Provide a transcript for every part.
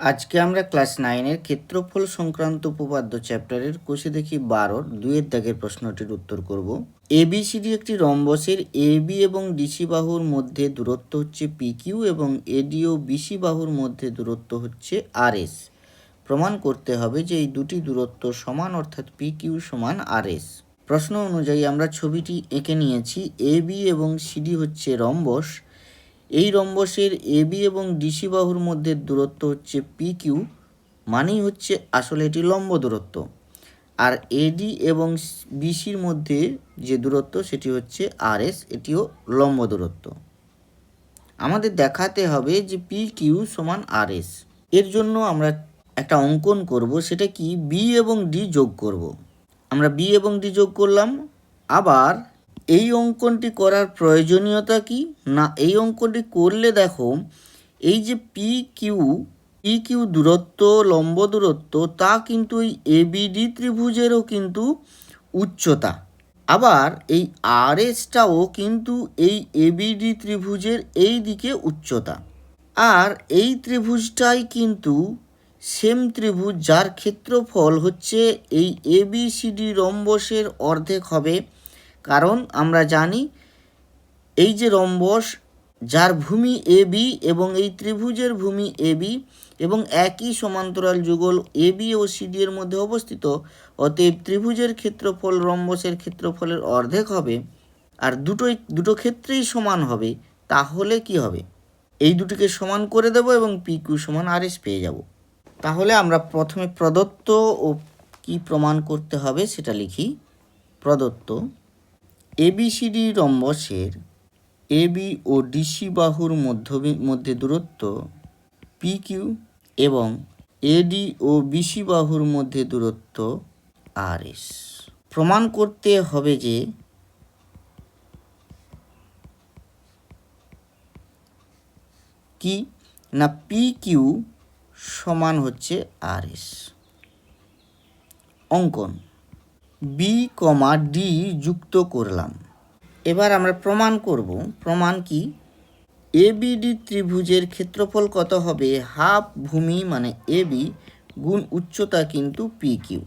আজকে আমরা ক্লাস নাইনের ক্ষেত্রফল সংক্রান্ত উপপাদ্য চ্যাপ্টারের কোষে দেখি বারোর দুইয়ের দাগের প্রশ্নটির উত্তর করব। এবিসিডি একটি রম্বসের এবি এবং ডিসি বাহুর মধ্যে দূরত্ব হচ্ছে পি কিউ এবং এডি ও বিসি বাহুর মধ্যে দূরত্ব হচ্ছে আর এস। প্রমাণ করতে হবে যে এই দুটি দূরত্ব সমান অর্থাৎ পি কিউ সমান আর এস। প্রশ্ন অনুযায়ী আমরা ছবিটি এঁকে নিয়েছি। এবি এবং সিডি হচ্ছে রম্বস। এই রম্বসের এবি এবং ডিসি বাহুর মধ্যে দূরত্ব হচ্ছে পি কিউ, মানেই হচ্ছে আসলে এটি লম্ব দূরত্ব। আর এডি এবং বিসির মধ্যে যে দূরত্ব, সেটি হচ্ছে আর এস, এটিও লম্ব দূরত্ব। আমাদের দেখাতে হবে যে পি কিউ সমান আর এস। এর জন্য আমরা একটা অঙ্কন করব, সেটা কি বি এবং ডি যোগ করব। আমরা বি এবং ডি যোগ করলাম, আবার এই অঙ্কনটি করার প্রয়োজনীয়তা কি? না, এই অঙ্কনটি করলে দেখো, এই যে পি কিউ পি কিউ দূরত্ব, লম্ব দূরত্ব, তা কিন্তু এই এবিডি ত্রিভুজেরও কিন্তু উচ্চতা। আবার এই আর এসটাও কিন্তু এই এবিডি ত্রিভুজের এই দিকে উচ্চতা। আর এই ত্রিভুজটাই কিন্তু সেম ত্রিভুজ, যার ক্ষেত্রফল হচ্ছে এই এবিসিডি রম্বসের অর্ধেক হবে কারণ আমরা জানি এই যে রম্বস যার ভূমি এ বি এবং এই ত্রিভুজের ভূমি এ বি এবং একই সমান্তরাল যুগল এ বি ও সিডি এর মধ্যে অবস্থিত, অতএব ত্রিভুজের ক্ষেত্রফল রম্বসের ক্ষেত্রফলের অর্ধেক হবে আর দুটোই, দুটো ক্ষেত্রেই সমান হবে, তাহলে কি হবে? এই দুটিকে সমান করে দেব এবং পি কিউ সমান আর এস পেয়ে যাব। তাহলে আমরা প্রথমে প্রদত্ত ও কি প্রমাণ করতে হবে সেটা লিখি। প্রদত্ত এবিসিডি রম্বসের এবি ও ডিসি বাহুর মধ্য মধ্যে দূরত্ব পি কিউ এবং এডি ও বিসি বাহুর মধ্যে দূরত্ব আর এস প্রমাণ করতে হবে যে কি? না পি কিউ সমান হচ্ছে আর এস অঙ্কন। বি কমা ডি যুক্ত করলাম। এবার আমরা প্রমাণ করব। প্রমাণ কি? এবিডি ত্রিভুজের ক্ষেত্রফল কত হবে? হাফ ভূমি মানে এ বি গুণ উচ্চতা কিন্তু পি কিউ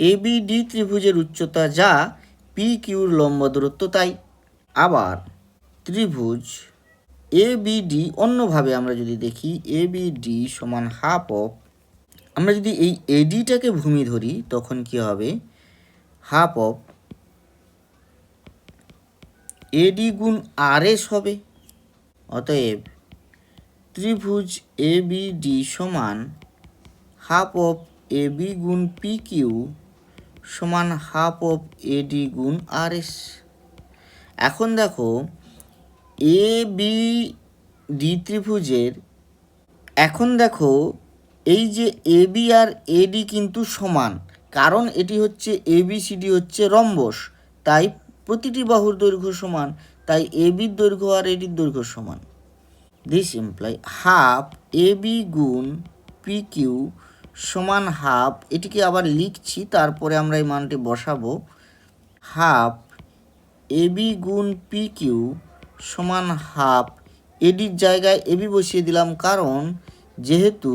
এবিডি ত্রিভুজের উচ্চতা যা পি কিউর লম্ব দূরত্ব তাই। আবার ত্রিভুজ এবিডি অন্যভাবে আমরা যদি দেখি এবিডি সমান হাফ অফ, আমরা যদি এই এডিটাকে ভূমি ধরি, তখন কি হবে? হাফ অফ এডি গুণ আর এস হবে। অতএব ত্রিভুজ এ বি ডি সমান হাফ অফ এ বি গুণ পি কিউ সমান হাফ অফ এডি গুণ আর এস এখন দেখো এ বি ডি ত্রিভুজের, এখন দেখো, এই যে এ বি আর এডি কিন্তু সমান। কারণ এটি হচ্ছে এবিসিডি হচ্ছে রম্বস। তাই প্রতিটি বাহুর দৈর্ঘ্য সমান, তাই এবির দৈর্ঘ্য আর এডির দৈর্ঘ্য সমান। This imply half A B গুণ পি কিউ সমান হাফ এটিকে আবার লিখছি, তারপরে আমরা এই মানটি বসাবো। হাফ এ বি গুণ পি কিউ সমান হাফ এডির জায়গায় এবি বসিয়ে দিলাম, কারণ যেহেতু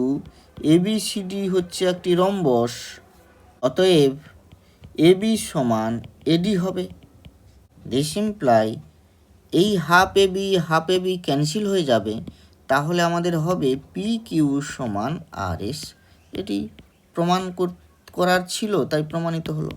এবিসিডি হচ্ছে একটি রম্বস অতএব এবি সমান এডি হবে। দিস ইমপ্লাই এই half AB half AB cancel হয়ে যাবে, তাহলে আমাদের হবে পি কিউ সমান আর এস এটি প্রমাণ করার ছিল, তাই প্রমাণিত হলো।